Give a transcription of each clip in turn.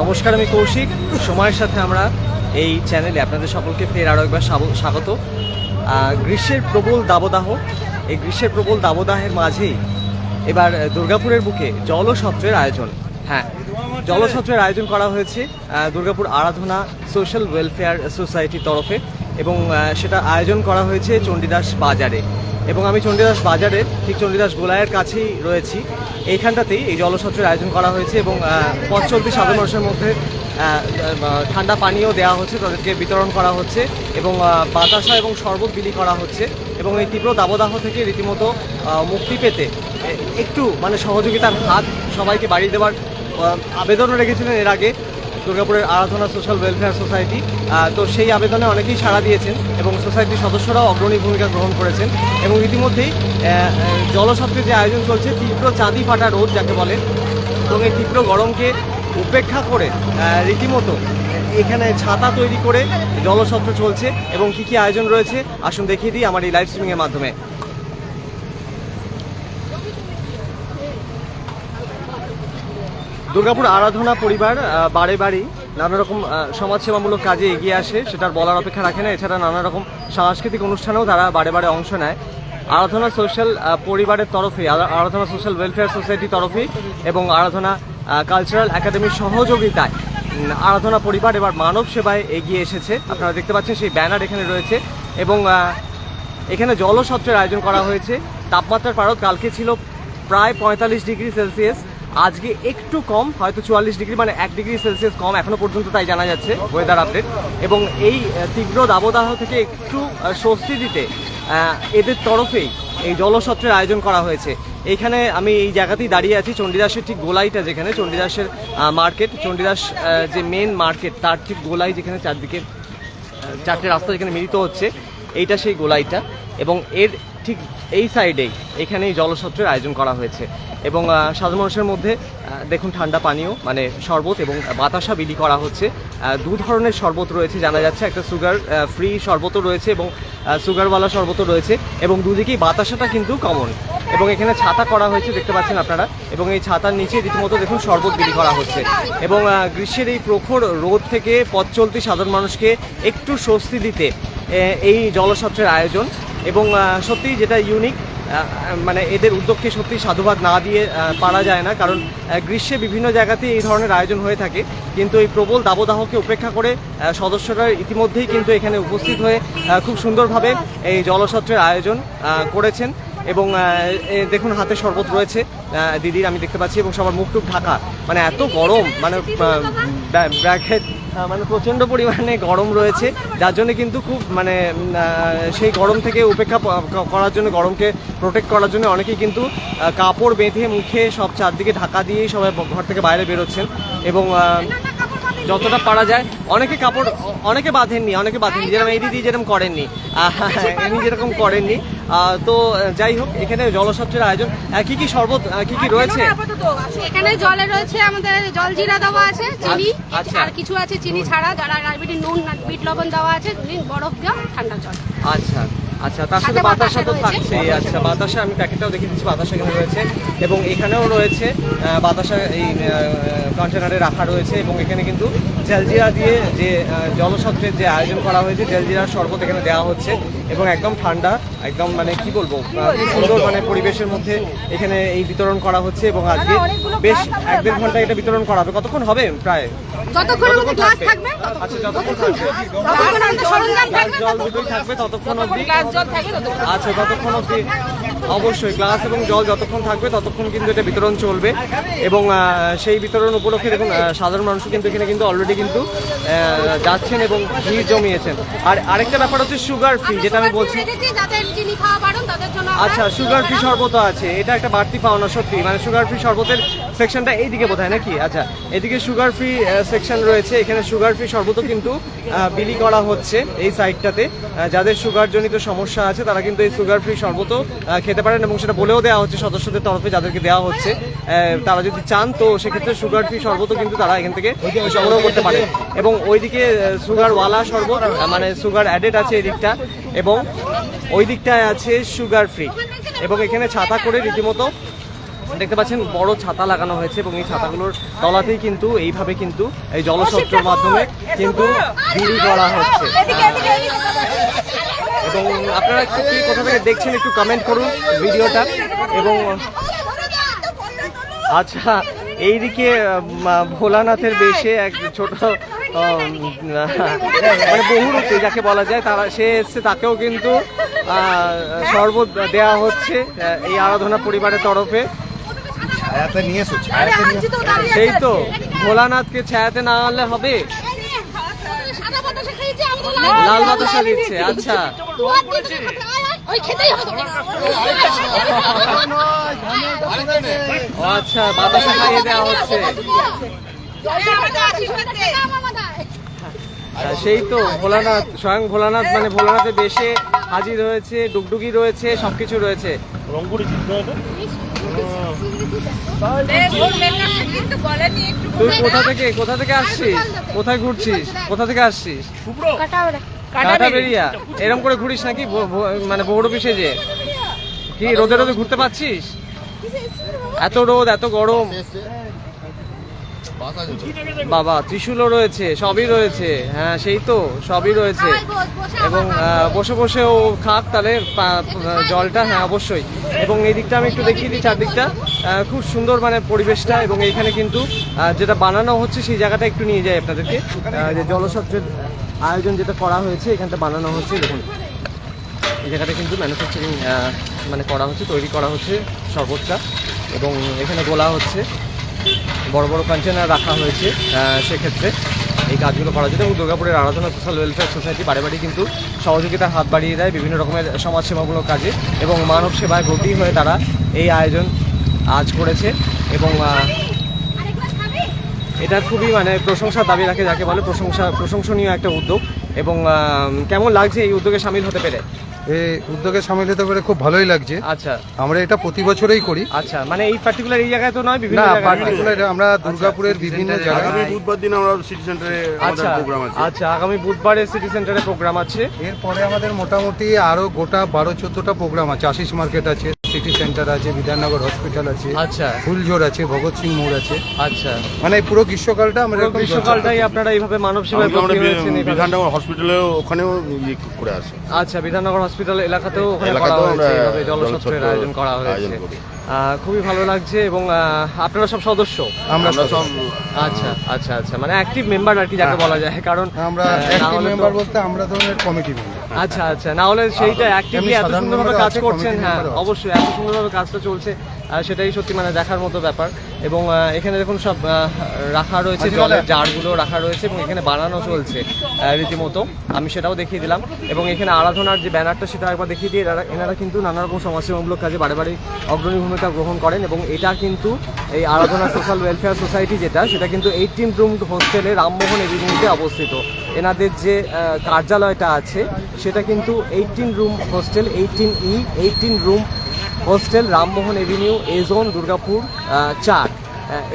নমস্কার, আমি কৌশিক। সময়ের সাথে আমরা এই চ্যানেলে আপনাদের সকলকে ফের আরও একবার স্বাগত। গ্রীষ্মের প্রবল দাবদাহ। এই গ্রীষ্মের প্রবল দাবদাহের মাঝেই এবার দুর্গাপুরের বুকে জলসত্রের আয়োজন। হ্যাঁ জলসত্রের আয়োজন করা হয়েছে দুর্গাপুর আরাধনা সোশ্যাল ওয়েলফেয়ার সোসাইটির তরফে এবং সেটা আয়োজন করা হয়েছে চণ্ডীদাস বাজারে। এবং আমি চণ্ডীদাস বাজারে, ঠিক চণ্ডীদাস গোলায়ের কাছেই রয়েছি। এইখানটাতেই এই জলসত্রের আয়োজন করা হয়েছে এবং পথ চলতি সাধারণ মানুষের মধ্যে ঠান্ডা পানীয় দেওয়া হচ্ছে, তাদেরকে বিতরণ করা হচ্ছে এবং বাতাসা এবং শরবত বিলি করা হচ্ছে এবং এই তীব্র দাবদাহ থেকে রীতিমতো মুক্তি পেতে একটু মানে সহযোগিতার হাত সবাইকে বাড়িয়ে দেওয়ার আবেদনও রেখেছিলেন এর আগে। দুর্গাপুরের আরাধনা সোশ্যাল ওয়েলফেয়ার সোসাইটি তো সেই আবেদনে অনেকেই সাড়া দিয়েছেন এবং সোসাইটির সদস্যরাও অগ্রণী ভূমিকা গ্রহণ করেছেন এবং ইতিমধ্যেই জলসত্রের যে আয়োজন চলছে, তীব্র চাঁদি ফাটা রোদ যাকে বলে, এবং এই তীব্র গরমকে উপেক্ষা করে রীতিমতো এখানে ছাতা তৈরি করে জলসত্র চলছে এবং কি কি আয়োজন রয়েছে, আসুন দেখিয়ে দিই আমার এই লাইভ স্ট্রিমিংয়ের মাধ্যমে। দুর্গাপুর আরাধনা পরিবার বারে বাড়ি নানা রকম সমাজসেবামূলক কাজে এগিয়ে আসে, সেটার বলার অপেক্ষা রাখে না। এছাড়া নানা রকম সাংস্কৃতিক অনুষ্ঠানেও তারা বারে বারে অংশ নেয়। আরাধনা সোশ্যাল পরিবারের তরফে আরাধনা সোশ্যাল ওয়েলফেয়ার সোসাইটির তরফে এবং আরাধনা কালচারাল একাডেমির সহযোগিতায় আরাধনা পরিবার এবার মানব সেবায় এগিয়ে এসেছে। আপনারা দেখতে পাচ্ছেন সেই ব্যানার এখানে রয়েছে এবং এখানে জলসত্রের আয়োজন করা হয়েছে। তাপমাত্রার পারদ কালকে ছিল প্রায় পঁয়তাল্লিশ ডিগ্রি সেলসিয়াস। আজকে একটু কম, হয়তো চুয়াল্লিশ ডিগ্রি মানে এক ডিগ্রি সেলসিয়াস কম এখনও পর্যন্ত তাই জানা যাচ্ছে ওয়েদার আপডেট এবং এই তীব্র দাবদাহ থেকে একটু স্বস্তি দিতে এদের তরফেই এই জলসত্রের আয়োজন করা হয়েছে। এইখানে আমি এই জায়গাতেই দাঁড়িয়ে আছি, চণ্ডীদাসের ঠিক গোলাইটা যেখানে, চণ্ডীদাসের মার্কেট চণ্ডীদাস যে মেন মার্কেট তার ঠিক গোলাই যেখানে চারদিকে চারটে রাস্তা যেখানে মিলিত হচ্ছে, এইটা সেই গোলাইটা। এবং এর ঠিক এই সাইডেই এখানেই জলসত্রের আয়োজন করা হয়েছে। এবং সাধারণ মানুষের মধ্যে দেখুন ঠান্ডা পানীয় মানে শরবত এবং বাতাসা বিলি করা হচ্ছে। দু ধরনের শরবত রয়েছে জানা যাচ্ছে। একটা সুগার ফ্রি শরবতও রয়েছে এবং সুগারওয়ালা শরবতও রয়েছে এবং দুদিকেই বাতাসাটা কিন্তু কমন এবং এখানে ছাতা করা হয়েছে দেখতে পাচ্ছেন আপনারা। এবং এই ছাতার নিচে রীতিমতো দেখুন শরবত বিলি করা হচ্ছে। এবং গ্রীষ্মের এই প্রখর রোদ থেকে পথ চলতি সাধারণ মানুষকে একটু স্বস্তি দিতে এই জলসত্রের আয়োজন। এবং আহ, সত্যি যেটা ইউনিক মানে এদের উদ্যোগকে সত্যি সাধুবাদ না দিয়ে পারা যায় না, কারণ গ্রীষ্মে বিভিন্ন জায়গাতে এই ধরনের আয়োজন হয়ে থাকে। কিন্তু এই প্রবল দাবদাহকে উপেক্ষা করে সদস্যরা ইতিমধ্যেই কিন্তু এখানে উপস্থিত হয়ে খুব সুন্দরভাবে এই জলসত্রের আয়োজন করেছেন। এবং দেখুন, হাতে শরবত রয়েছে। দিদির, আমি দেখতে পাচ্ছি, এবং সবার মুখ টুক ঢাকা। মানে এত গরম মানে ব্র্যাকেট মানে প্রচণ্ড পরিমাণে গরম রয়েছে। যার জন্য কিন্তু খুব মানে সেই গরম থেকে উপেক্ষা করার জন্য, গরমকে প্রোটেক্ট করার জন্য অনেকেই কিন্তু কাপড় বেঁধে মুখে সব চারদিকে ঢাকা দিয়েই সবাই ঘর থেকে বাইরে বেরোচ্ছেন। এবং যতটা পারা যায়, অনেকে কাপড় অনেকে বাঁধেননি অনেকে বাঁধেননি যেরকম এই দিদি যেরকম করেননি। এমনি যেরকম করেননি। তো যাই হোক এখানে জলসত্রের আয়োজন। কি কি শরবত কি কি রয়েছে? এখানে জলে রয়েছে আমাদের জল জিরা দেওয়া আছে চিনি আচ্ছা। আর কিছু আছে চিনি ছাড়া যারা ডায়াবেটিস নুন বিট লবণ দেওয়া আছে বরফ দেওয়া ঠান্ডা জল। আচ্ছা। আচ্ছা তার সাথে বাতাসা তো। থাকছে। আচ্ছা বাতাসা আমি প্যাকেটটাও দেখে দিচ্ছি বাতাসা এখানে রয়েছে। এবং এখানেও রয়েছে আহ, বাতাসা এই কন্টেনারে রাখা রয়েছে। এবং এখানে কিন্তু জলজিরা দিয়ে যে জলসত্রের যে আয়োজন করা হয়েছে জলজিরার শরবত এখানে দেওয়া হচ্ছে। এবং একদম ঠান্ডা একদম মানে কি বলব সুন্দর মানে পরিবেশের মধ্যে এখানে এই বিতরণ করা হচ্ছে এবং আজকে বেশ এক দেড় ঘণ্টা এটা বিতরণ করা হবে। কতক্ষণ হবে প্রায়? আচ্ছা ততক্ষণ। আমাদের অবশ্যই গ্লাস এবং জল যতক্ষণ থাকবে ততক্ষণ কিন্তু এটা বিতরণ চলবে। এবং সেই বিতরণ উপলক্ষে দেখুন সাধারণ মানুষ কিন্তু এখানে কিন্তু অলরেডি কিন্তু যাচ্ছেন এবং ভিড় জমিয়েছেন। আর আরেকটা ব্যাপার হচ্ছে সুগার ফ্রি যেটা আমি বলছি আচ্ছা সুগার ফ্রি শরবত আছে। এটা একটা বাড়তি পাওনা সত্যি। মানে সুগার ফ্রি শরবতের সেকশনটা এইদিকে বোধহয় নাকি? আচ্ছা এদিকে সুগার ফ্রি সেকশন রয়েছে। এখানে সুগার ফ্রি শরবতও কিন্তু বিলি করা হচ্ছে এই সাইডটাতে যাদের সুগার জনিত সমস্যা আছে তারা কিন্তু এই সুগার ফ্রি শরবতও আহ, খেতে পারেন এবং সেটা বলেও দেওয়া হচ্ছে, সদস্যদের তরফে যাদেরকে দেওয়া হচ্ছে। তারা যদি চান, তো সেক্ষেত্রে সুগার ফ্রি শরবতও কিন্তু তারা এখান থেকে সংগ্রহ করতে পারে। এবং ওইদিকে সুগারওয়ালা শরবত মানে সুগার অ্যাডেড আছে এই দিকটা, এবং ওই দিকটায় আছে সুগার ফ্রি এবং এখানে ছাতা করে রীতিমতো দেখতে পাচ্ছেন, বড় ছাতা লাগানো হয়েছে এবং এই ছাতাগুলোর তলাতেই কিন্তু, এইভাবে কিন্তু এই জলসত্রের মাধ্যমে কিন্তু বিড়ি করা হচ্ছে। এবং আপনারা কি কোথা থেকে দেখছেন একটু কমেন্ট করুন ভিডিওটা। এবং আচ্ছা এইদিকে ভোলানাথের বেশে এক ছোট মানে বহুরূপী যাকে বলা যায় তারা সে এসছে তাকেও কিন্তু শরবত দেওয়া হচ্ছে এই আরাধনা পরিবারের তরফে। নিয়ে এসো ছায়াতে নিয়ে এসো। সেই তো ভোলানাথকে ছায়াতে না আনলে হবে? লাল বাতাসা দিচ্ছে আচ্ছা ওই খেতেই হবে তোকে। ও আচ্ছা বাতাসা খাইয়ে দেওয়া হচ্ছে। সেই তো ভোলানাথ স্বয়ং ভোলানাথ মানে ভোলানাথের বেশে হাজির রয়েছে ডুগডুগি রয়েছে সবকিছু রয়েছে। তুই কোথা থেকে কোথা থেকে আসছিস? কোথায় ঘুরছিস? কোথা থেকে আসছিস? কাটা বেরিয়া এরম করে ঘুরিস নাকি? মানে বৌড় যে? কি রোদে রোদে ঘুরতে পারছিস? এত রোদ এত গরম। বাবা ত্রিশূলও রয়েছে সবই রয়েছে। হ্যাঁ সেই তো সবই রয়েছে। এবং বসে বসে ও খাক তাহলে জলটা হ্যাঁ অবশ্যই। এবং এই দিকটা আমি একটু দেখিয়ে দিই চারদিকটা। খুব সুন্দর মানে পরিবেশটা এবং এইখানে কিন্তু যেটা বানানো হচ্ছে সেই জায়গাটা একটু নিয়ে যাই আপনাদেরকে। যে জলসত্রের আয়োজন যেটা করা হয়েছে এখানটা বানানো হচ্ছে দেখুন। এই জায়গাটা কিন্তু ম্যানুফ্যাকচারিং মানে করা হচ্ছে তৈরি করা হচ্ছে শরবতটা এবং এখানে গোলা হচ্ছে। বড় বড় কন্টেনার রাখা হয়েছে সেক্ষেত্রে এই কাজগুলো করা জন্য এবং দুর্গাপুরের আরাধনা সোশ্যাল ওয়েলফেয়ার সোসাইটি বাড়ি বাড়ি কিন্তু সহযোগিতার হাত বাড়িয়ে দেয় বিভিন্ন রকমের সমাজসেবামূলক কাজে এবং মানব সেবায় গতি হয়ে তারা এই আয়োজন আজ করেছে এবং এটা খুবই মানে প্রশংসার দাবি রাখে, যাকে বলে প্রশংসা প্রশংসনীয় একটা উদ্যোগ এবং কেমন লাগছে এই উদ্যোগে সামিল হতে পেরে? এই উদ্যোগে সম্মিলিত করে খুব ভালোই লাগছে। আচ্ছা। আমরা এটা প্রতি বছরই করি। আচ্ছা মানে এই পার্টিকুলার এই জায়গায় তো নয় বিভিন্ন না পার্টিকুলার আমরা দুর্গাপুরের বিভিন্ন জায়গায় আগামী বুধবার দিন আমরা সিটি সেন্টারে আমাদের আচ্ছা প্রোগ্রাম আছে। আচ্ছা আগামী বুধবারে সিটি সেন্টারে প্রোগ্রাম আছে। এরপরে আমাদের মোটামুটি আরও গোটা বারো চোদ্দটা প্রোগ্রাম আছে। আশিস মার্কেট আছে। সিটি সেন্টার আছে বিধাননগর হসপিটাল আছে আচ্ছা। ফুলঝোর আছে ভগৎ সিং মোড় আছে। আচ্ছা। মানে পুরো গ্রীষ্মকালটা আমরা গ্রীষ্মকালটাই আপনারা এইভাবে মানব সেবায়। বিধাননগর হসপিটালে ওখানেও ইয়ে করে আসে। আচ্ছা বিধাননগর হসপিটাল এলাকাতেও ওখানে করা হয়েছে এইভাবে জলসত্রের আয়োজন করা হয়েছে। খুবই ভালো লাগছে এবং আহ, আপনারা সব সদস্য? আমরা সব আচ্ছা আচ্ছা আচ্ছা মানে অ্যাক্টিভ মেম্বার আর কি যাকে বলা যায় কারণ আমরা অ্যাক্টিভ মেম্বার বলতে আমরা ধরনের কমিটি মেম্বার আচ্ছা আচ্ছা না হলে সেইটা অ্যাক্টিভলি এত সুন্দরভাবে কাজ করছেন হ্যাঁ অবশ্যই এত সুন্দরভাবে কাজটা চলছে। সেটাই সত্যি মানে দেখার মতো ব্যাপার। এবং এখানে দেখুন সব রাখা রয়েছে জলের জারগুলো রাখা রয়েছে এবং এখানে বানানো চলছে রীতিমতো। আমি সেটাও দেখিয়ে দিলাম। এবং এখানে আরাধনার যে ব্যানারটা সেটা একবার দেখিয়ে দিয়ে এনারা এনারা কিন্তু নানা রকম সমাজসেবামূলক কাজে বারে বারে অগ্রণী ভূমিকা গ্রহণ করেন এবং এটা কিন্তু এই আরাধনা সোশ্যাল ওয়েলফেয়ার সোসাইটি যেটা সেটা কিন্তু এইটিন রুম হোস্টেলে রামমোহন এভিনিউতে অবস্থিত। এনাদের যে কার্যালয়টা আছে সেটা কিন্তু eighteen room hostel eighteen E eighteen room hostel Rammohan avenue, A zone, Durgapur চার।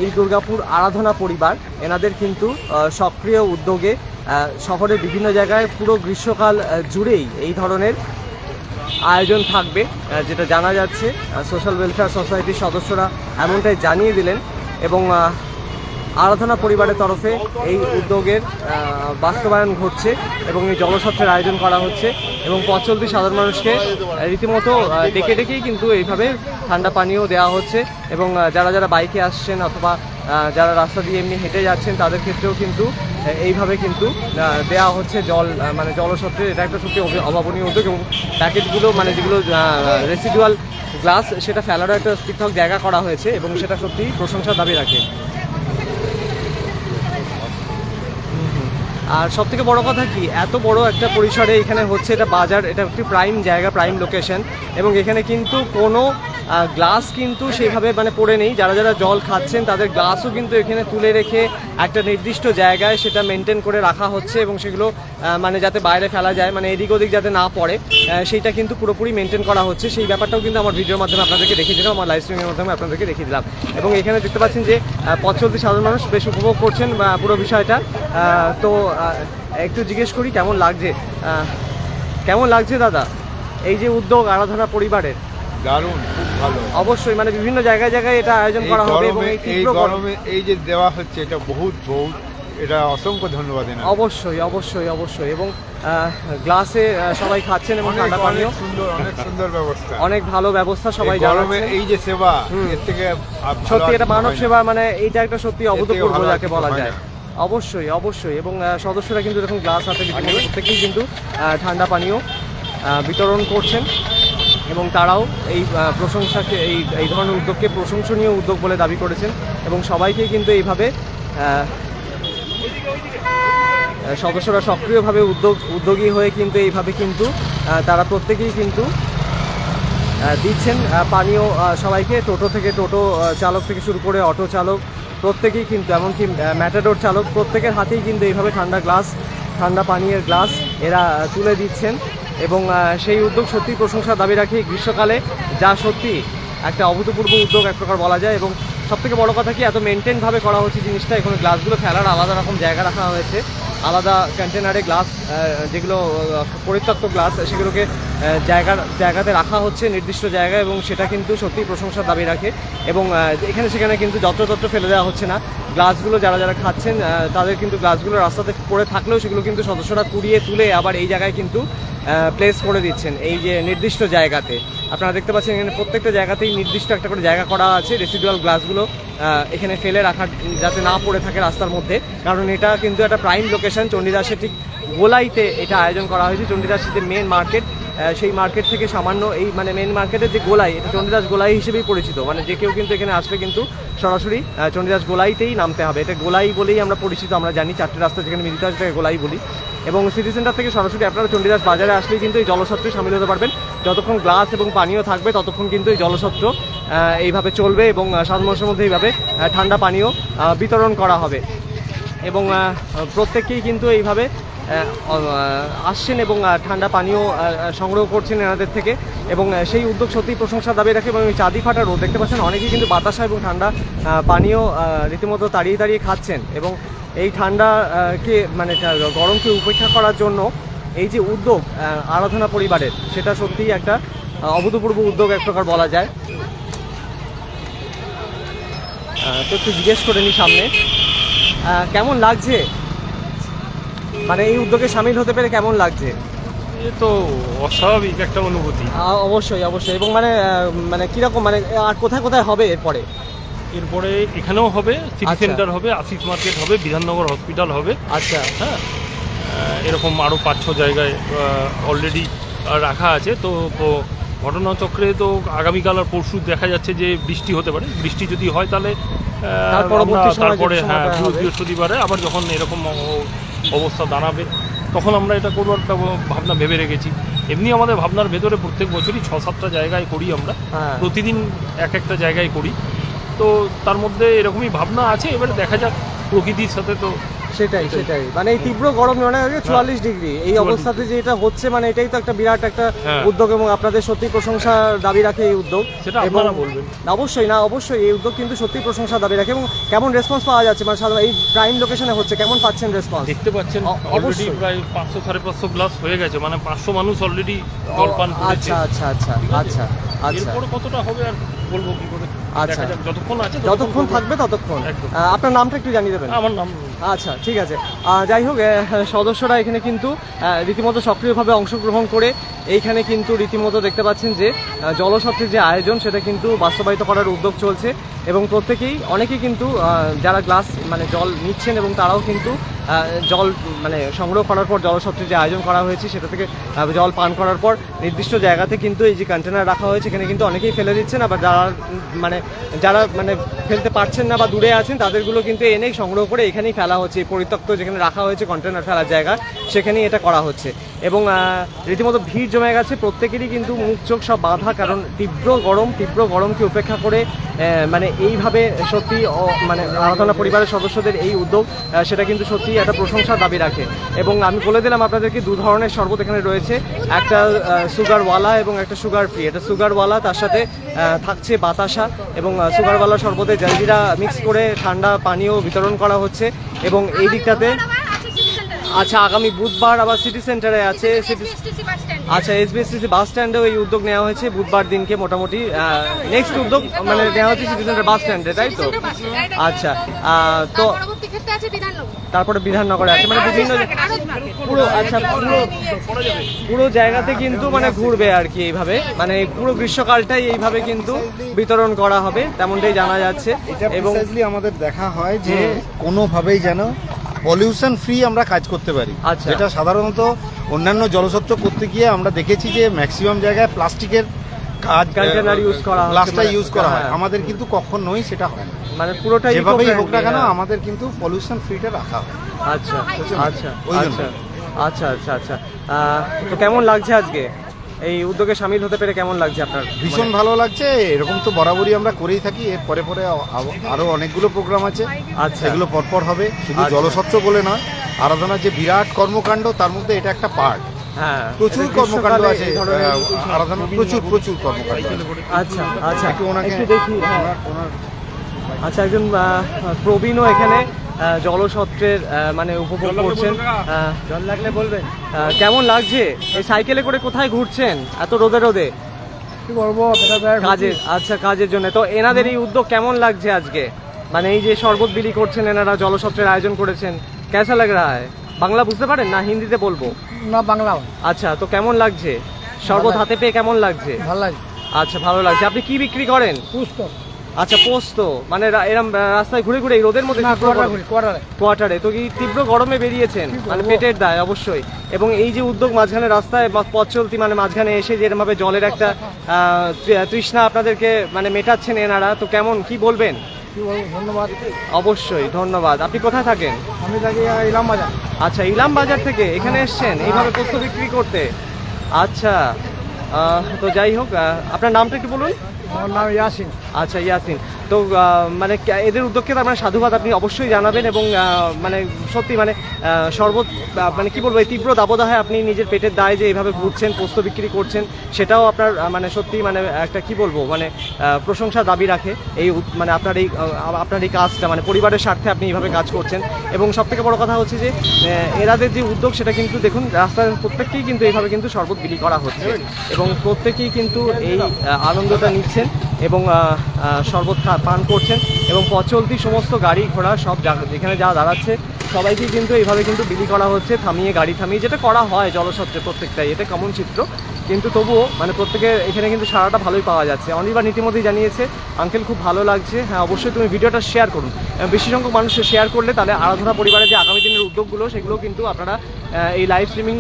এই দুর্গাপুর আরাধনা পরিবার, এনাদের কিন্তু সক্রিয় উদ্যোগে শহরের বিভিন্ন জায়গায় পুরো গ্রীষ্মকাল জুড়েই এই ধরনের আয়োজন থাকবে যেটা জানা যাচ্ছে সোশ্যাল ওয়েলফেয়ার সোসাইটির সদস্যরা এমনটাই জানিয়ে দিলেন এবং আরাধনা পরিবারের তরফে এই উদ্যোগের বাস্তবায়ন ঘটছে এবং এই জলসত্রের আয়োজন করা হচ্ছে এবং পথ চলতি সাধারণ মানুষকে রীতিমতো ডেকে ডেকেই কিন্তু এইভাবে ঠান্ডা পানীয় দেওয়া হচ্ছে এবং যারা যারা বাইকে আসছেন অথবা যারা রাস্তা দিয়ে এমনি হেঁটে যাচ্ছেন তাদের ক্ষেত্রেও কিন্তু এইভাবে কিন্তু দেওয়া হচ্ছে জল মানে জলসত্রের এটা একটা সত্যি অভাবনীয় উদ্যোগ এবং প্যাকেটগুলো মানে যেগুলো রেসিডুয়াল গ্লাস সেটা ফেলারও একটা পৃথক জায়গা করা হয়েছে এবং সেটা সত্যি প্রশংসার দাবি রাখে। আর সব থেকে বড়ো কথা কি, এত বড় একটা পরিসরে এখানে হচ্ছে এটা বাজার, এটা একটি প্রাইম জায়গা প্রাইম লোকেশন এবং এখানে কিন্তু কোনো গ্লাস কিন্তু সেভাবে মানে পড়ে নেই। যারা যারা জল খাচ্ছেন, তাদের গ্লাসও কিন্তু এখানে তুলে রেখে একটা নির্দিষ্ট জায়গায় সেটা মেনটেন করে রাখা হচ্ছে এবং সেগুলো মানে যাতে বাইরে ফেলা যায় মানে এদিক ওদিক যাতে না পড়ে সেইটা কিন্তু পুরোপুরি মেনটেন করা হচ্ছে। সেই ব্যাপারটাও কিন্তু আমার ভিডিওর মাধ্যমে আপনাদেরকে দেখিয়ে দিলাম, আমার লাইভ স্ট্রিমের মাধ্যমে আপনাদেরকে দেখিয়ে দিলাম। এবং এখানে দেখতে পাচ্ছেন যে পথ চলতি সাধারণ মানুষ বেশ উপভোগ করছেন পুরো বিষয়টা। তো একটু জিজ্ঞেস করি কেমন লাগছে? কেমন লাগছে দাদা? এই যে উদ্যোগ, আরাধনা পরিবারের। দারুণ খুব ভালো। অবশ্যই মানে বিভিন্ন জায়গায় জায়গায় এটা আয়োজন করা হবে এবং এই তীব্র গরমে এই যে দেওয়া হচ্ছে এটা বহুত বহুত এটা অসংখ্য ধন্যবাদ অবশ্যই অবশ্যই অবশ্যই এবং গ্লাসে সবাই খাচ্ছেন এবং ঠান্ডা পানীয়। অনেক সুন্দর অনেক সুন্দর ব্যবস্থা। অনেক ভালো ব্যবস্থা সবাই গরমে এই যে সেবা এর থেকে সত্যি এটা মানব সেবা মানে এইটা একটা সত্যি অভূতপূর্ব যাকে বলা যায়। অবশ্যই অবশ্যই এবং সদস্যরা কিন্তু এরকম গ্লাস হাতে প্রত্যেকেই কিন্তু ঠান্ডা পানীয় বিতরণ করছেন। এবং তারাও এই প্রশংসাকে, এই এই ধরনের উদ্যোগকে প্রশংসনীয় উদ্যোগ বলে দাবি করেছেন এবং সবাইকেই কিন্তু এইভাবে সদস্যরা সক্রিয়ভাবে উদ্যোগ, উদ্যোগী হয়ে কিন্তু এইভাবে কিন্তু তারা প্রত্যেকেই কিন্তু দিচ্ছেন পানীয় সবাইকে টোটো থেকে টোটো চালক থেকে শুরু করে অটো চালক প্রত্যেকেই কিন্তু, এমনকি ম্যাটাডোর চালক প্রত্যেকের হাতেই কিন্তু এইভাবে ঠান্ডা গ্লাস, ঠান্ডা পানীয়ের গ্লাস এরা তুলে দিচ্ছেন। এবং সেই উদ্যোগ সত্যি প্রশংসা দাবি রাখি গ্রীষ্মকালে, যা সত্যি একটা অভূতপূর্ব উদ্যোগ এক প্রকার বলা যায় এবং সব থেকে বড়ো কথা কি, এত মেনটেনভাবে করা হচ্ছে জিনিসটা, এখানে গ্লাসগুলো ফেলার আলাদা রকম জায়গা রাখা হয়েছে। আলাদা কন্টেনারে গ্লাস যেগুলো পরিত্যক্ত গ্লাস সেগুলোকে আহ, জায়গার জায়গাতে রাখা হচ্ছে নির্দিষ্ট জায়গায় এবং সেটা কিন্তু সত্যি প্রশংসার দাবি রাখে এবং এখানে সেখানে কিন্তু যত্রতত্র ফেলে দেওয়া হচ্ছে না। গ্লাসগুলো যারা যারা খাচ্ছেন তাদের কিন্তু গ্লাসগুলো রাস্তাতে পড়ে থাকলেও সেগুলো কিন্তু সদস্যরা কুড়িয়ে তুলে আবার এই জায়গায় কিন্তু প্লেস করে দিচ্ছেন এই যে নির্দিষ্ট জায়গাতে। আপনারা দেখতে পাচ্ছেন এখানে প্রত্যেকটা জায়গাতেই নির্দিষ্ট একটা করে জায়গা করা আছে রেসিডুয়াল গ্লাসগুলো এখানে ফেলে রাখার যাতে না পড়ে থাকে রাস্তার মধ্যে। কারণ এটা কিন্তু একটা প্রাইম লোকেশন চণ্ডীদাসের ঠিক গোলাইতে এটা আয়োজন করা হয়েছে চণ্ডীদাসের যে মেন মার্কেট সেই মার্কেট থেকে সামান্য এই মানে মেন মার্কেটের যে গোলাই এটা চণ্ডীদাস গোলাই হিসেবেই পরিচিত। মানে যে কেউ কিন্তু এখানে আসলে কিন্তু সরাসরি চণ্ডীদাস গোলাইতেই নামতে হবে। এটা গোলাই বলেই আমরা পরিচিত আমরা জানি চারটে রাস্তা যেখানে মিলিত আছে তাকে গোলাই বলি। এবং সিটি সেন্টার থেকে সরাসরি আপনারা চণ্ডীদাস বাজারে আসলেই কিন্তু এই জলসত্রে সামিল হতে পারবেন। যতক্ষণ গ্লাস এবং পানীয় থাকবে ততক্ষণ কিন্তু এই জলসত্র এইভাবে চলবে এবং সাত মাসের মধ্যে এইভাবে ঠান্ডা পানীয় বিতরণ করা হবে। এবং আহ, প্রত্যেকেই কিন্তু এইভাবে আসছেন এবং ঠান্ডা পানীয় সংগ্রহ করছেন এনাদের থেকে। এবং সেই উদ্যোগ সত্যিই প্রশংসা দাবি রাখে এবং চাঁদি ফাটা রোদ দেখতে পাচ্ছেন। অনেকেই কিন্তু বাতাসা এবং ঠান্ডা পানীয় রীতিমতো দাঁড়িয়ে দাঁড়িয়ে খাচ্ছেন। এবং এই ঠান্ডা আহ, কে মানে গরমকে উপেক্ষা করার জন্য এই যে উদ্যোগ আরাধনা পরিবারের সেটা সত্যিই একটা অভূতপূর্ব উদ্যোগ এক প্রকার বলা যায়। তো একটু জিজ্ঞেস করে নি সামনে। কেমন লাগছে? মানে এই উদ্যোগে সামিল হতে পেরে কেমন লাগছে? এ তো অস্বাভাবিক একটা অনুভূতি। অবশ্যই অবশ্যই। এবং মানে মানে কীরকম মানে আর কোথায় কোথায় হবে এরপরে? এরপরে এখানেও হবে সিটি আচ্ছা। সেন্টার হবে আশিস মার্কেট হবে বিধাননগর হসপিটাল হবে। আচ্ছা। হ্যাঁ? এরকম আরও পাঁচ ছ জায়গায় অলরেডি রাখা আছে। তো ঘটনাচক্রে তো আগামীকাল আর পরশু দেখা যাচ্ছে যে বৃষ্টি হতে পারে। বৃষ্টি যদি হয় তাহলে তারপরে হ্যাঁ বৃহস্পতিবারে আবার যখন এরকম অবস্থা দাঁড়াবে তখন আমরা এটা করব একটা ভাবনা ভেবে রেখেছি। এমনি আমাদের ভাবনার ভেতরে প্রত্যেক বছরই ছ সাতটা জায়গায় করি আমরা। হ্যাঁ। প্রতিদিন এক একটা জায়গায় করি। তো তার মধ্যে এরকমই ভাবনা আছে এবারে দেখা যাক প্রকৃতির সাথে তো সেটাই সেটাই। মানে এই তীব্র গরম মানে চুয়াল্লিশ ডিগ্রি। এই অবস্থাতে যে এটা হচ্ছে মানে এটাই তো একটা বিরাট একটা হ্যাঁ। উদ্যোগ এবং আপনাদের সত্যি প্রশংসা দাবি রাখে এই উদ্যোগ। সেটা আপনারা বলবেন। অবশ্যই না অবশ্যই এই উদ্যোগ কিন্তু সত্যি প্রশংসা দাবি রাখে এবং কেমন রেসপন্স পাওয়া যাচ্ছে? মানে সাধারণ এই প্রাইম লোকেশনে হচ্ছে কেমন পাচ্ছেন রেসপন্স দেখতে পাচ্ছেন অলরেডি। প্রায় পাঁচশো সাড়ে পাঁচশো গ্লাস হয়ে গেছে। মানে পাঁচশো মানুষ অলরেডি করেছে। আচ্ছা আচ্ছা আচ্ছা আচ্ছা আচ্ছা। এরপরে কতটা হবে আর বলব কি করে? আচ্ছা। যতক্ষণ আছে যতক্ষণ থাকবে ততক্ষণ। আপনার নামটা একটু জানিয়ে দেবেন। আমার নাম আচ্ছা ঠিক আছে। যাই হোক সদস্যরা এখানে কিন্তু রীতিমতো সক্রিয়ভাবে অংশগ্রহণ করে এইখানে কিন্তু রীতিমতো দেখতে পাচ্ছেন যে জলসত্ত্বের যে আয়োজন, সেটা কিন্তু বাস্তবায়িত করার উদ্যোগ চলছে। এবং প্রত্যেকেই অনেকেই কিন্তু যারা গ্লাস মানে জল নিচ্ছেন এবং তারাও কিন্তু জল মানে সংগ্রহ করার পর জলসত্রের যে আয়োজন করা হয়েছে, সেটা থেকে জল পান করার পর নির্দিষ্ট জায়গাতে কিন্তু এই যে কন্টেনার রাখা হয়েছে, এখানে কিন্তু অনেকেই ফেলে দিচ্ছেন, আবার যারা মানে যারা মানে ফেলতে পারছেন না বা দূরে আছেন, তাদেরগুলো কিন্তু এনেই সংগ্রহ করে এখানেই ফেলা হচ্ছে। পরিত্যক্ত যেখানে রাখা হয়েছে কন্টেনার ফেলার জায়গা, সেখানেই এটা করা হচ্ছে। এবং রীতিমতো ভিড় জমে গেছে। প্রত্যেকেরই কিন্তু মুখ, চোখ সব বাঁধা, কারণ তীব্র গরম, তীব্র গরমকে উপেক্ষা করে মানে এইভাবে সত্যি মানে আরাধনা পরিবারের সদস্যদের এই উদ্যোগ সেটা কিন্তু সত্যি একটা প্রশংসার দাবি রাখে। এবং আমি বলে দিলাম আপনাদেরকে, দু ধরনের শরবত এখানে রয়েছে। একটা সুগারওয়ালা এবং একটা সুগার ফ্রি এটা সুগারওয়ালা, তার সাথে থাকছে বাতাসা এবং সুগারওয়ালা শরবতে জলজিরা মিক্স করে ঠান্ডা পানীয় বিতরণ করা হচ্ছে। এবং এই দিকটাতে আবার আছে সিটি সেন্টারে আচ্ছা আগামী বুধবার আবার সিটি সেন্টারে আছে সিটি এসটিসি বাস স্ট্যান্ডে আচ্ছা এসবিএসসি বাস স্ট্যান্ডেও এই উদ্যোগ নেওয়া হয়েছে বুধবার দিনকে মোটামুটি নেক্সট উদ্যোগ মানে নেওয়া হচ্ছে সিটি সেন্টার বাস স্ট্যান্ডে তাই তো? আচ্ছা তো। তার পরবর্তী ক্ষেত্রে আছে বিধাননগর। তারপরে বিধাননগরে আছে মানে বিভিন্ন পুরো আচ্ছা পুরো পুরো জায়গাতে কিন্তু মানে ঘুরবে আর কি এইভাবে। মানে পুরো গ্রীষ্মকালটাই এইভাবে কিন্তু বিতরণ করা হবে তেমনটাই জানা যাচ্ছে। এবং আমাদের দেখা হয় যে কোনোভাবেই যেন পলিউশন ফ্রি আমরা কাজ করতে পারি আচ্ছা। যেটা সাধারণত অন্যান্য জলস্বচ্ছ করতে গিয়ে আমরা দেখেছি যে ম্যাক্সিমাম জায়গায় প্লাস্টিকের কাজ Container use করা হচ্ছে, গ্লাসটা মানে- ইউজ করা হয় হ্যাঁ। আমাদের কিন্তু কখনোই সেটা হয় না মানে পুরোটাই যেভাবেই হোক না কেন হ্যাঁ। আমাদের কিন্তু পলিউশন ফ্রিটা রাখা হয় আচ্ছা আচ্ছা ওই জন্য। আচ্ছা আচ্ছা আচ্ছা আচ্ছা তো কেমন লাগছে আজকে এই উদ্যোগে সামিল হতে পেরে কেমন লাগছে আপনার ভীষণ ভালো লাগছে। এরকম তো বরাবরই আমরা করেই থাকি। এর পরে পরে আ- আরও অনেকগুলো প্রোগ্রাম আছে। আচ্ছা। সেগুলো পরপর হবে। শুধু আচ্ছা। জলস্বচ্ছ বলে নয় আরাধনার যে বিরাট কর্মকাণ্ড তার মধ্যে এটা একটা পার্ট হ্যাঁ। প্রচুর কর্মকাণ্ড আছে। আরাধনা প্রচুর প্রচুর কর্মকাণ্ড আচ্ছা আচ্ছা। একটু ওনাকে দেখি হ্যাঁ। আচ্ছা একজন প্রবীণও এখানে। জলসত্রের মানে উপভোগ করছেন। জল লাগলে বলবেন। কেমন লাগছে? এই সাইকেলে করে কোথায় ঘুরছেন? এত রোদে রোদে? কাজের আচ্ছা কাজের জন্য। তো এনাদের এই উদ্যোগ কেমন লাগছে আজকে? মানে এই যে শরবত বিলি করছেন এনারা জলসত্রের আয়োজন করেছেন কেসা লাগ রা বাংলা বুঝতে পারেন না হিন্দিতে বলব? না বাংলা আচ্ছা তো কেমন লাগছে? শরবত হাতে পেয়ে কেমন লাগছে? ভালো লাগছে আচ্ছা ভালো লাগছে। আপনি কি বিক্রি করেন? পুস্তক আচ্ছা পোস্ত। মানে এরম রাস্তায় ঘুরে ঘুরে রোদের মধ্যে কোয়ার্টার তো কি তীব্র গরমে বেরিয়েছেন? মানে পেটের দায় অবশ্যই। এবং এই যে উদ্যোগ মাঝখানে রাস্তায় পথ চলতি মানে মাঝখানে এসে যে ভাবে জলের একটা তৃষ্ণা আপনাদেরকে মানে মেটাচ্ছেন এনারা তো কেমন? কি বলবেন? ধন্যবাদ। অবশ্যই ধন্যবাদ। আপনি কোথায় থাকেন? আমি থাকি ইলাম বাজার আচ্ছা ইলাম বাজার থেকে এখানে এসছেন? এইভাবে পোস্ত বিক্রি করতে? আচ্ছা তো যাই হোক আপনার নামটা একটু বলুন। আমার নাম ইয়াসিন। আচ্ছা ইয়াসিন। তো মানে এদের উদ্যোগকে তো আপনার সাধুবাদ আপনি অবশ্যই জানাবেন এবং মানে সত্যি মানে আহ, সর্বত মানে কি বলব এই তীব্র দাবদাহে আপনি নিজের পেটের দায় যে এইভাবে ঘুরছেন পোস্ত বিক্রি করছেন সেটাও আপনার মানে সত্যি মানে একটা কি বলব মানে প্রশংসা দাবি রাখে এই মানে আপনার এই আপনার এই কাজটা মানে পরিবারের স্বার্থে আপনি এইভাবে কাজ করছেন। এবং সব থেকে বড় কথা হচ্ছে যে এরাদের যে উদ্যোগ সেটা কিন্তু দেখুন রাস্তার প্রত্যেককেই কিন্তু এইভাবে কিন্তু শরবত বিলি করা হচ্ছে। এবং প্রত্যেকেই কিন্তু এই আনন্দটা নিচ্ছেন। এবং শরবত পান করছেন এবং পথ চলতি সমস্ত গাড়ি ঘোড়া সব যেখানে যা দাঁড়াচ্ছে, সবাইকে কিন্তু এইভাবে কিন্তু বিলি করা হচ্ছে, থামিয়ে গাড়ি থামিয়ে, যেটা করা হয় জলসত্রে প্রত্যেকটাই, এটা কমন চিত্র। কিন্তু তবুও মানে প্রত্যেকের এখানে কিন্তু সারাটা ভালোই পাওয়া যাচ্ছে। অনির্বাণ ইতিমধ্যেই জানিয়েছে, আঙ্কেল, খুব ভালো লাগছে। হ্যাঁ অবশ্যই তুমি ভিডিওটা শেয়ার করুন। বেশি সংখ্যক মানুষ শেয়ার করলে তাহলে আরাধনা পরিবারের যে আগামী দিনের উদ্যোগগুলো, সেগুলো কিন্তু আপনারা এই লাইভ স্ট্রিমিং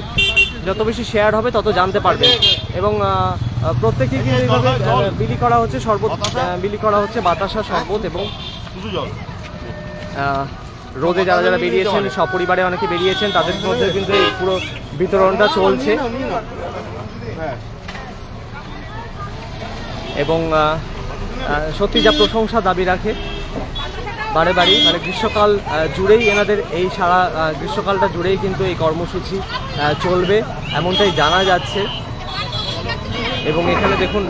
যত বেশি শেয়ার হবে তত জানতে পারবেন। এবং আহ, কিন্তু এইভাবে বিলি করা হচ্ছে শরবত বিলি করা হচ্ছে বাতাসা শরবত এবং রোদে যারা যারা বেরিয়েছেন সপরিবারে অনেকে বেরিয়েছেন তাদের মধ্যে কিন্তু এই পুরো বিতরণটা চলছে। এবং সত্যি যা প্রশংসা দাবি রাখে বারে বাড়ি মানে গ্রীষ্মকাল জুড়েই এনাদের এই সারা গ্রীষ্মকালটা জুড়েই কিন্তু এই কর্মসূচি চলবে এমনটাই জানা যাচ্ছে। এবং এখানে দেখুন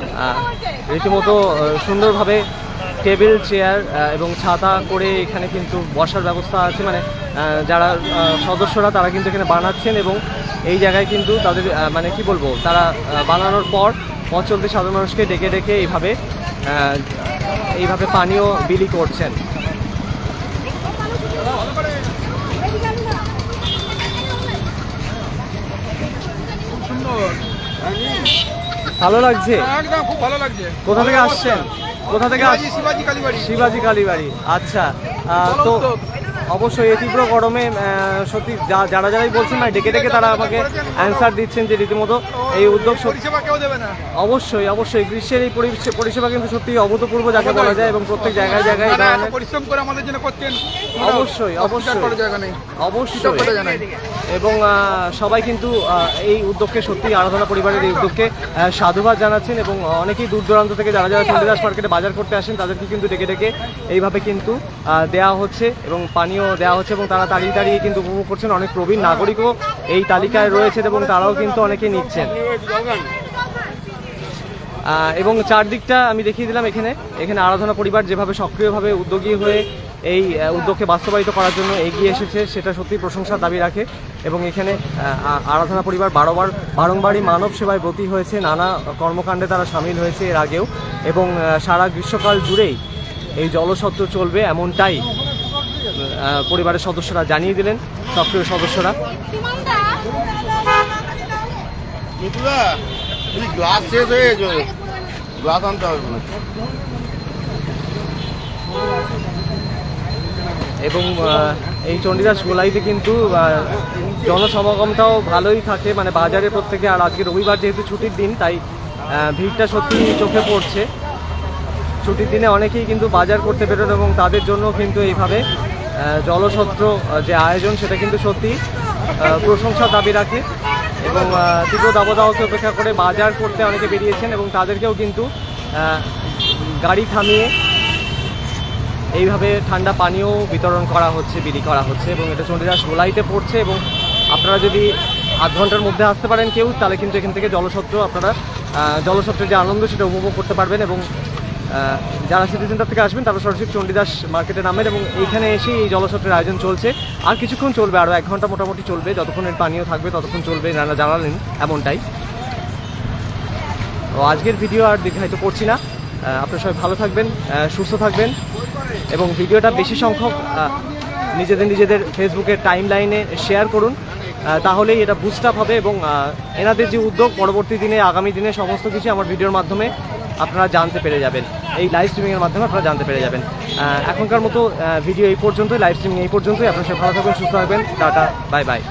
রীতিমতো সুন্দরভাবে টেবিল, চেয়ার এবং ছাতা করে এখানে কিন্তু বসার ব্যবস্থা আছে। মানে যারা সদস্যরা তারা কিন্তু এখানে বানাচ্ছেন এবং এই জায়গায় কিন্তু তাদের মানে কি বলব, তারা বানানোর পর পথ সাধারণ মানুষকে ডেকে ডেকে এইভাবে এইভাবে পানীয় বিলি করছেন। ভালো লাগছে? একদম খুব ভালো লাগছে। কোথা থেকে আসছেন? কোথা থেকে আসছেন শিবাজি কালীবাড়ি। শিবাজি কালীবাড়ি। আচ্ছা তো। অবশ্যই এই তীব্র গরমে সত্যি যা- যারা যারাই বলছেন না ডেকে ডেকে তারা আমাকে অ্যান্সার দিচ্ছেন যে রীতিমতো এই উদ্যোগ অবশ্যই অবশ্যই। গ্রীষ্মের এই পরিষেবা কিন্তু সত্যি অভূতপূর্ব যাকে বলা যায় এবং প্রত্যেক জায়গায় জায়গায় পরিশ্রম করে আমাদের জন্য করছেন। অবশ্যই, অবশ্যই। অবশ্যই। এবং সবাই কিন্তু এই উদ্যোগকে সত্যি আরাধনা পরিবারের এই উদ্যোগকে সাধুবাদ জানাচ্ছেন এবং অনেকেই দূর দূরান্ত থেকে যারা যারা চন্ডীদাস মার্কেটে বাজার করতে আসেন তাদেরকে কিন্তু ডেকে ডেকে এইভাবে কিন্তু দেওয়া হচ্ছে এবং পানীয় দেওয়া হচ্ছে এবং তারা দাঁড়িয়ে দাঁড়িয়ে কিন্তু উপভোগ করছেন। অনেক প্রবীণ নাগরিকও এই তালিকায় রয়েছে এবং তারাও কিন্তু অনেকে নিচ্ছেন। এবং চারদিকটা আমি দেখিয়ে দিলাম এখানে। এখানে আরাধনা পরিবার যেভাবে সক্রিয়ভাবে উদ্যোগী হয়ে এই উদ্যোগকে বাস্তবায়িত করার জন্য এগিয়ে এসেছে, সেটা সত্যি প্রশংসার দাবি রাখে। এবং এখানে আরাধনা পরিবার বারবার, বারংবারই মানব সেবায় ব্রতী হয়েছে। নানা কর্মকাণ্ডে তারা সামিল হয়েছে এর আগেও। এবং সারা গ্রীষ্মকাল জুড়েই এই জলসত্র চলবে এমনটাই পরিবারের সদস্যরা জানিয়ে দিলেন সক্রিয় সদস্যরা। গ্লাস শেষ হয়ে গ্লাস আনতে হবে এবং এই চণ্ডীদাস গোলাইতে কিন্তু জনসমাগমটাও ভালোই থাকে মানে বাজারে প্রত্যেকে আর আজকে রবিবার যেহেতু ছুটির দিন তাই ভিড়টা সত্যি চোখে পড়ছে। ছুটির দিনে অনেকেই কিন্তু বাজার করতে বেরোন এবং তাদের জন্য কিন্তু এইভাবে আহ, জলছত্র যে আয়োজন সেটা কিন্তু সত্যি প্রশংসার দাবি রাখে এবং তীব্র দাবদাহকে উপেক্ষা করে বাজার করতে অনেকে বেরিয়েছেন এবং তাদেরকেও কিন্তু গাড়ি থামিয়ে এইভাবে ঠান্ডা পানীয় বিতরণ করা হচ্ছে বিলি করা হচ্ছে এবং এটা চণ্ডীদাস গোলাইতে পড়ছে এবং আপনারা যদি আধ ঘণ্টার মধ্যে আসতে পারেন কেউ তাহলে কিন্তু এখান থেকে জলসত্র আপনারা জলসত্রের যে আনন্দ সেটা উপভোগ করতে পারবেন এবং যারা সিটি সেন্টার থেকে আসবেন, তারা সরাসরি চণ্ডীদাস মার্কেটে নামেন এবং এইখানে এসে এই জলসত্রের আয়োজন চলছে। আর কিছুক্ষণ চলবে আরও এক ঘণ্টা মোটামুটি চলবে। যতক্ষণ এর পানীয় থাকবে, ততক্ষণ চলবে। নানা জানালেন, এমনটাই। তো আজকের ভিডিও আর দীর্ঘায়িত করছি না। আপনারা সবাই ভালো থাকবেন সুস্থ থাকবেন এবং ভিডিওটা বেশি সংখ্যক নিজেদের নিজেদের ফেসবুকের টাইম লাইনে শেয়ার করুন। তাহলেই এটা বুস্ট আপ হবে এবং এনাদের যে উদ্যোগ, পরবর্তী দিনে, আগামী দিনে সমস্ত কিছু আমার ভিডিওর মাধ্যমে আপনারা জানতে পেরে যাবেন। এই লাইভ স্ট্রিমিংয়ের মাধ্যমে আপনারা জানতে পেরে যাবেন। এখনকার মতো ভিডিও এই পর্যন্তই লাইভ স্ট্রিমিং এই পর্যন্তই। আপনারা সব ভালো থাকবেন, সুস্থ থাকবেন। Tata bye bye